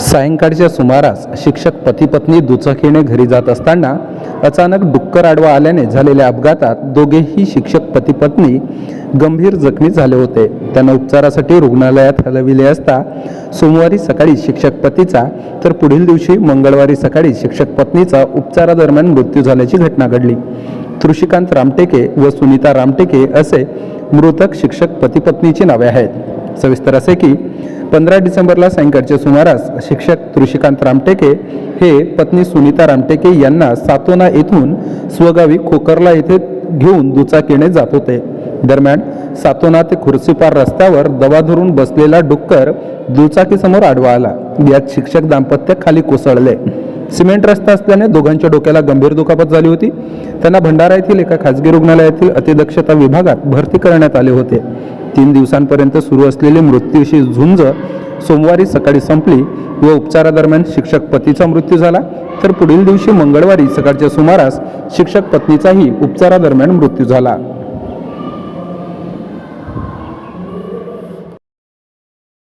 सायंकाळच्या सुमारास शिक्षक पतीपत्नी दुचाकीने घरी जात असताना अचानक डुक्कर आडवा आल्याने झालेल्या अपघातात दोघेही शिक्षक पतीपत्नी गंभीर जखमी झाले होते. त्यांना उपचारासाठी रुग्णालयात हलविले असता सोमवारी सकाळी शिक्षक पतीचा तर पुढील दिवशी मंगळवारी सकाळी शिक्षक पत्नीचा उपचारादरम्यान मृत्यू झाल्याची घटना घडली. तृषिकांत रामटेके व सुनीता रामटेके असे मृतक शिक्षक पतीपत्नीची नावे आहेत. सविस्तर असे की पंधरा डिसेंबरला सायंकाळच्या सुमारास शिक्षक तृषिकांत रामटेके हे पत्नी सुनीता रामटेके यांना सातोना येथून स्वगावी खोकरला येथे घेऊन दुचाकीने जात होते. दरम्यान सातोना ते खुर्सीपार रस्त्यावर दवा धरून बसलेला डुक्कर दुचाकीसमोर आडवा आला. यात शिक्षक दाम्पत्य खाली कोसळले. सिमेंट रस्ता असल्याने दोघांच्या डोक्याला गंभीर दुखापत झाली होती. त्यांना भंडारा येथील एका खासगी रुग्णालयातील अतिदक्षता विभागात भरती करण्यात आले होते. तीन दिवसांपर्यंत सुरू असलेली मृत्यूशी झुंज सोमवारी सकाळी संपली व उपचारादरम्यान शिक्षक पतीचा मृत्यू झाला. तर पुढील दिवशी मंगळवारी सकाळच्या सुमारास शिक्षक पत्नीचाही उपचारादरम्यान मृत्यू झाला.